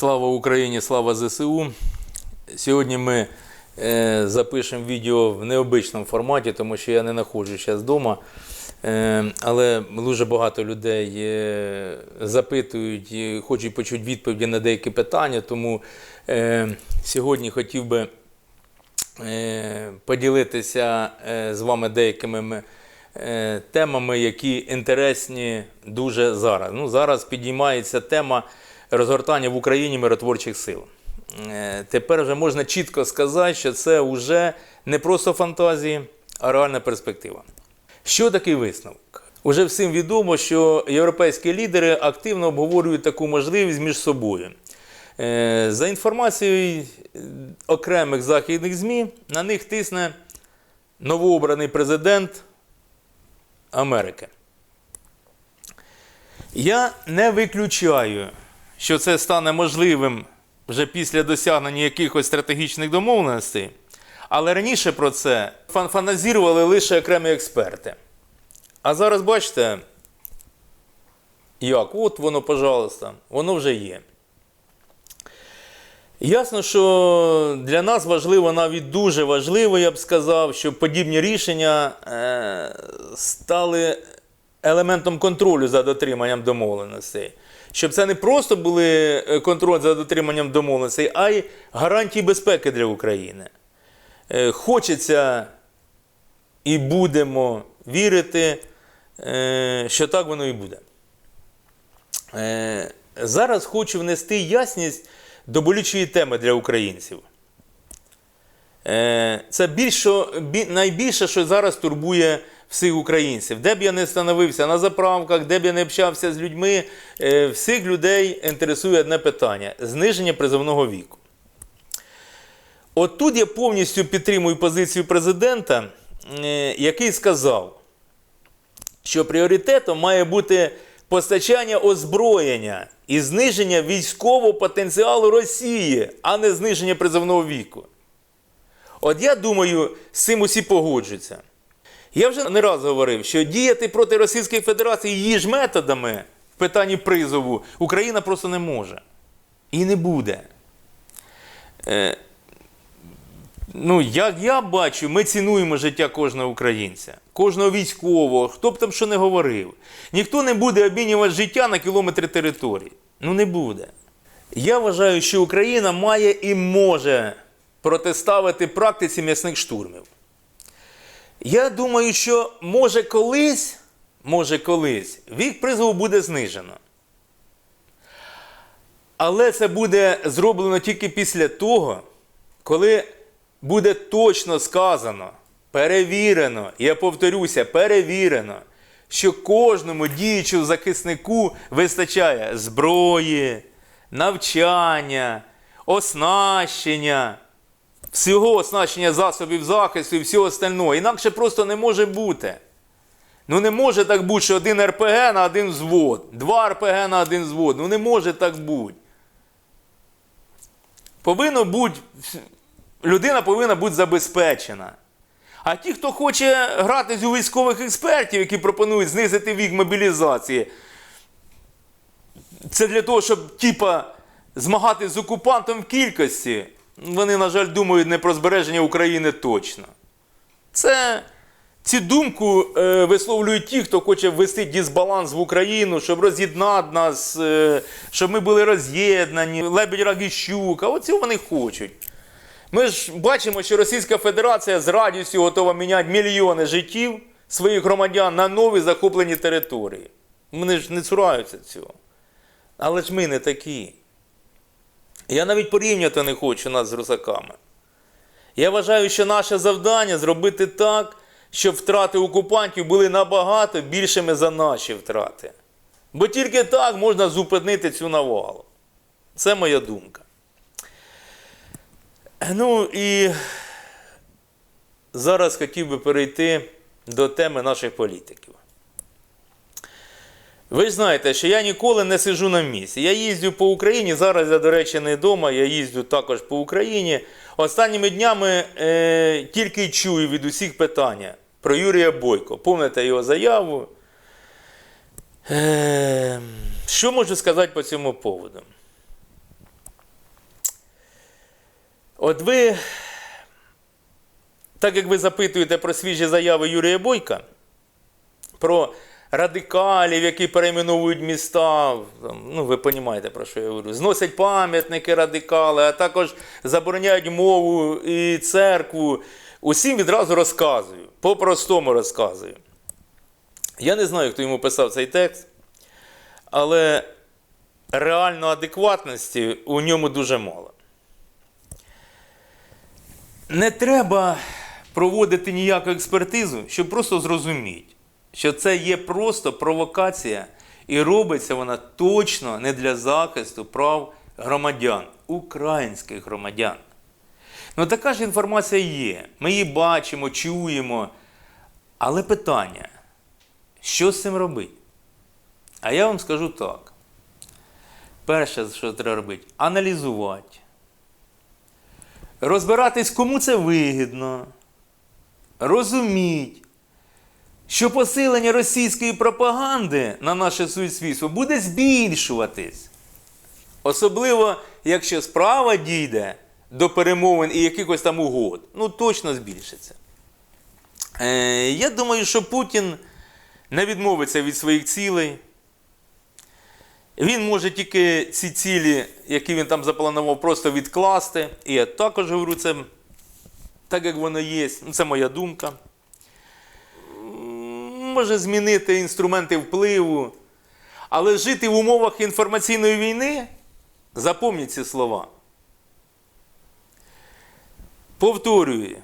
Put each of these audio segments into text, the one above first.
Слава Україні, слава ЗСУ. Сьогодні ми е, запишемо відео в необичному форматі, тому що я не знаходжусь зараз вдома. Е, але дуже багато людей е, запитують і хочуть почути відповіді на деякі питання. Тому е, сьогодні хотів би е, поділитися е, з вами деякими е, темами, які інтересні дуже зараз. Ну, зараз підіймається тема розгортання в Україні миротворчих сил. Е, Тепер вже можна чітко сказати, що це вже не просто фантазії, а реальна перспектива. Що такий висновок? Уже всім відомо, що європейські лідери активно обговорюють таку можливість між собою. Е, За інформацією окремих західних ЗМІ, на них тисне новообраний президент Америки. Я не виключаю, що це стане можливим вже після досягнення якихось стратегічних домовленостей, але раніше про це фан- фантазірували лише окремі експерти. А зараз бачите, як? От воно, пожалуйста, воно вже є. Ясно, що для нас важливо, навіть дуже важливо, я б сказав, щоб подібні рішення е, стали елементом контролю за дотриманням домовленостей. Щоб це не просто були е, контроль за дотриманням домовленостей, а й гарантії безпеки для України. Е, Хочеться і будемо вірити, е, що так воно і буде. Зараз хочу внести ясність до болючої теми для українців. Це більше, найбільше, що зараз турбує всіх українців. Де б я не становився на заправках, де б я не общався з людьми, е, всіх людей інтересує одне питання зниження призовного віку. От тут я повністю підтримую позицію президента, е, який сказав, що пріоритетом має бути постачання озброєння і зниження військового потенціалу Росії, а не зниження призовного віку. От я думаю, з цим усі погоджуються. Я вже не раз говорив, що діяти проти Російської Федерації її ж методами в питанні призову Україна просто не може. І не буде. Е, ну, як я бачу, ми цінуємо життя кожного українця, кожного військового, хто б там що не говорив. Ніхто не буде обмінювати життя на кілометри території. Ну не буде. Я вважаю, що Україна має і може протиставити практиці м'ясних штурмів. Я думаю, що може колись, може колись, вік призову буде знижено. Але це буде зроблено тільки після того, коли буде точно сказано, перевірено, я повторюся, перевірено, що кожному діючому захиснику вистачає зброї, навчання, оснащення, всього оснащення засобів захисту і всього остального. Інакше просто не може бути. Ну не може так бути, що один РПГ на один взвод, два РПГ на один взвод. Ну не може так бути. Повинно бути, людина повинна бути забезпечена. А ті, хто хоче гратись у військових експертів, які пропонують знизити вік мобілізації, це для того, щоб типа змагатись з окупантом в кількості. Вони, на жаль, думають не про збереження України точно. Це цю думку е, висловлюють ті, хто хоче ввести дисбаланс в Україну, щоб роз'єднати нас, е, щоб ми були роз'єднані, лебідь рак і щука. Оцього вони хочуть. Ми ж бачимо, що Російська Федерація з радістю готова міняти мільйони життів своїх громадян на нові захоплені території. Вони ж не цураються цього. Але ж ми не такі. Я навіть порівняти не хочу нас з русаками. Я вважаю, що наше завдання зробити так, щоб втрати окупантів були набагато більшими за наші втрати. Бо тільки так можна зупинити цю навалу. Це моя думка. Ну і зараз хотів би перейти до теми наших політиків. Ви ж знаєте, що я ніколи не сиджу на місці. Я їздю по Україні. Зараз я, до речі, не вдома, я їздю також по Україні. Останніми днями е, тільки чую від усіх питання про Юрія Бойко. Помните його заяву? Е, що можу сказати по цьому поводу? От ви, так як ви запитуєте про свіжі заяви Юрія Бойка, про радикалів, які перейменовують міста, ну ви розумієте, про що я говорю, зносять пам'ятники радикали, а також забороняють мову і церкву. Усім відразу розказую, по-простому розказую. Я не знаю, хто йому писав цей текст, але реально адекватності у ньому дуже мало. Не треба проводити ніяку експертизу, щоб просто зрозуміти, що це є просто провокація, і робиться вона точно не для захисту прав громадян, українських громадян. Ну така ж інформація є. Ми її бачимо, чуємо. Але питання, що з цим робити? А я вам скажу так. Перше, що треба робити, аналізувати. Розбиратись, кому це вигідно. Розуміть, що посилення російської пропаганди на наше суспільство буде збільшуватись. Особливо, якщо справа дійде до перемовин і якихось там угод, ну точно збільшиться. Е, я думаю, що Путін не відмовиться від своїх цілей. Він може тільки ці цілі, які він там запланував, просто відкласти. І я також говорю це так, як воно є. Це моя думка. Може змінити інструменти впливу. Але жити в умовах інформаційної війни, запам'ятайте ці слова. Повторюю,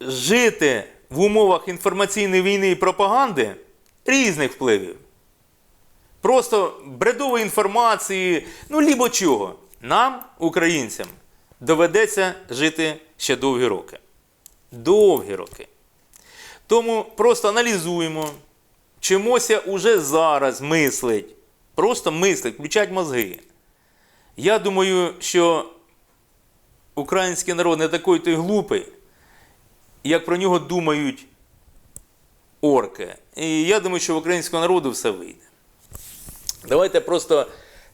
жити в умовах інформаційної війни і пропаганди різних впливів. Просто бредової інформації, ну лібо чого. Нам, українцям, доведеться жити ще довгі роки. Довгі роки. Тому просто аналізуємо, чимося уже зараз мислить. Просто мислить, включать мозги. Я думаю, що український народ не такий той глупий, як про нього думають орки. І я думаю, що в українського народу все вийде. Давайте просто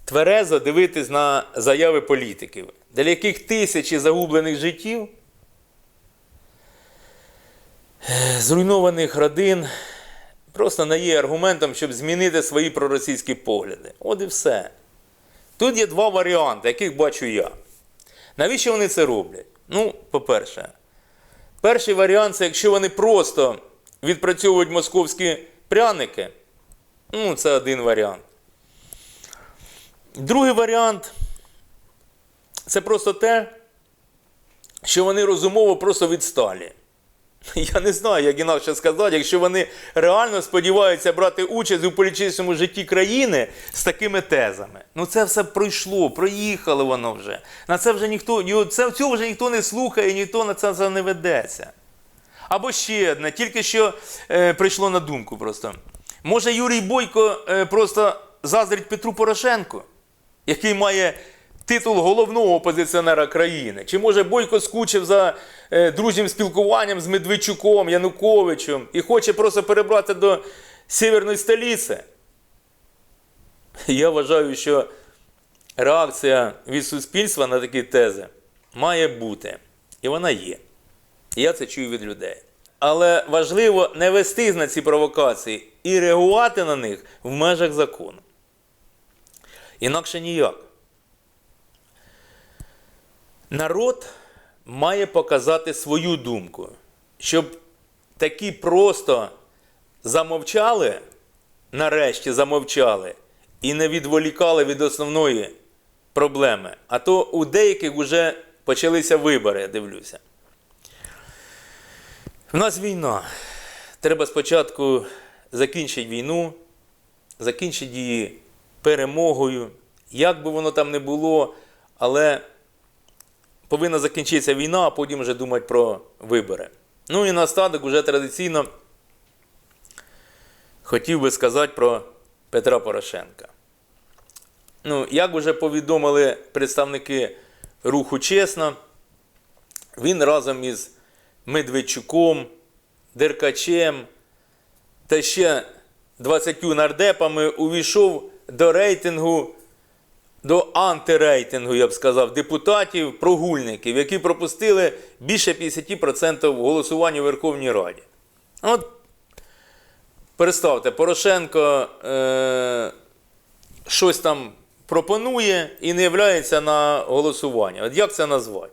тверезо дивитись на заяви політиків, для яких тисячі загублених життів, зруйнованих родин просто не є аргументом, щоб змінити свої проросійські погляди. От і все. Тут є два варіанти, яких бачу я. Навіщо вони це роблять? Ну, по-перше, перший варіант це якщо вони просто відпрацьовують московські пряники. Ну, це один варіант. Другий варіант це просто те, що вони розумово просто відсталі. Я не знаю, як інакше сказати, якщо вони реально сподіваються брати участь у політичному житті країни з такими тезами. Ну це все пройшло, проїхало воно вже. На це вже ніхто, це, цього вже ніхто не слухає, ніхто на це не ведеться. Або ще одне, тільки що е, прийшло на думку просто. Може Юрій Бойко е, просто заздрить Петру Порошенку, який має титул головного опозиціонера країни? Чи може Бойко скучив за е, дружнім спілкуванням з Медведчуком, Януковичем і хоче просто перебрати до северної столиці? Я вважаю, що реакція від суспільства на такі тези має бути. І вона є. Я це чую від людей. Але важливо не вестись на ці провокації і реагувати на них в межах закону. Інакше ніяк. Народ має показати свою думку, щоб такі просто замовчали, нарешті замовчали, і не відволікали від основної проблеми. А то у деяких вже почалися вибори, я дивлюся. У нас війна. Треба спочатку закінчити війну, закінчити її перемогою. Як би воно там не було, але повинна закінчитися війна, а потім вже думати про вибори. Ну і наостанок вже традиційно хотів би сказати про Петра Порошенка. Ну, як вже повідомили представники руху Чесно, він разом із Медведчуком, Деркачем та ще 20 нардепами увійшов до рейтингу до антирейтингу, я б сказав, депутатів, прогульників, які пропустили більше 50% голосування у Верховній Раді. От представте, Порошенко е, щось там пропонує і не являється на голосування. От як це назвати?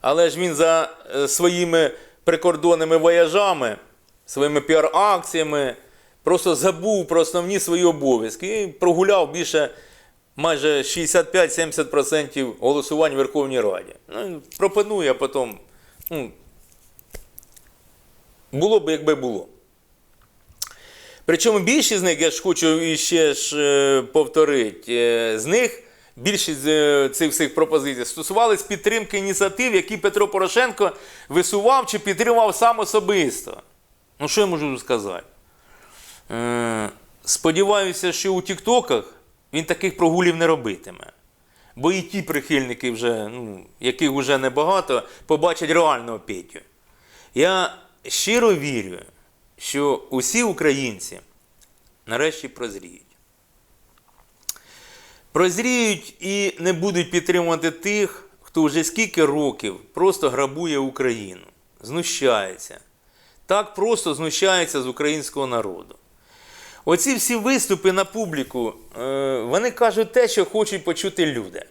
Але ж він за е, своїми прикордонними вояжами, своїми піар-акціями просто забув про основні свої обов'язки і прогуляв більше майже 65-70% голосувань в Верховній Раді. Ну, пропонує, а потім. Ну, було б, якби було. Причому більшість з них, я ж хочу іще ж е, повторити, е, з них більшість е, цих всіх пропозицій стосувались підтримки ініціатив, які Петро Порошенко висував чи підтримував сам особисто. Ну, що я можу сказати? Сподіваюся, що у Тіктоках він таких прогулів не робитиме. Бо і ті прихильники, вже, ну, яких вже небагато, побачать реального Петю. Я щиро вірю, що усі українці нарешті прозріють. Прозріють і не будуть підтримувати тих, хто вже скільки років просто грабує Україну, знущається. Так просто знущається з українського народу. Оці всі виступи на публіку, е, вони кажуть те, що хочуть почути люди.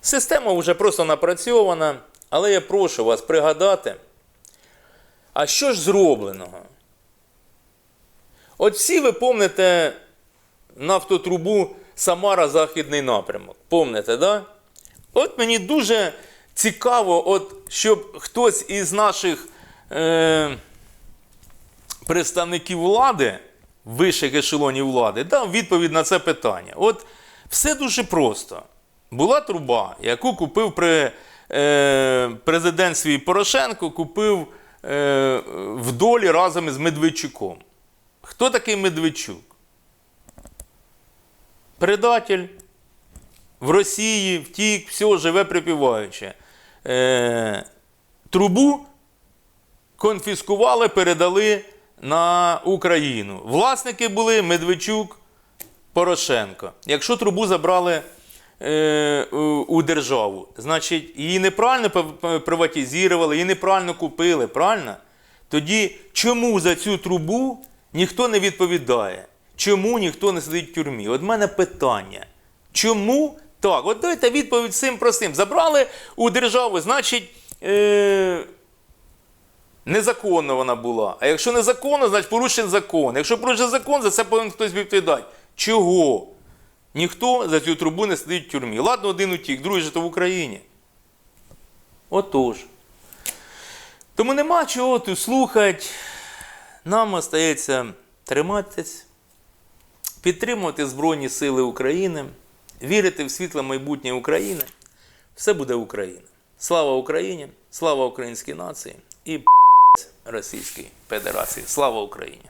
Система вже просто напрацьована, але я прошу вас пригадати, а що ж зробленого? От всі ви помните нафтотрубу Самара Західний напрямок. Помните, да? От мені дуже цікаво, от, щоб хтось із наших е, представників влади, вищих ешелонів влади, дав відповідь на це питання. От все дуже просто. Була труба, яку купив при е, президентстві Порошенко, купив е, в долі разом із Медведчуком. Хто такий Медведчук? Предатель в Росії втік, все, живе припіваючи. Е, трубу конфіскували, передали на Україну. Власники були Медведчук, Порошенко. Якщо трубу забрали е, у, державу, значить її неправильно приватизували, її неправильно купили, правильно? Тоді чому за цю трубу ніхто не відповідає? Чому ніхто не сидить в тюрмі? От мене питання. Чому так? От дайте відповідь цим простим. Забрали у державу, значить. Е, Незаконно вона була. А якщо незаконно, значить порушений закон. Якщо порушений закон, за це повинен хтось відповідати. Чого? Ніхто за цю трубу не сидить в тюрмі. Ладно, один утік, другий же то в Україні. Отож. Тому нема чого тут слухати. Нам остається триматись, підтримувати Збройні Сили України, вірити в світле майбутнє України. Все буде Україна. Слава Україні! Слава українській нації і Російській Федерації. Слава Україні!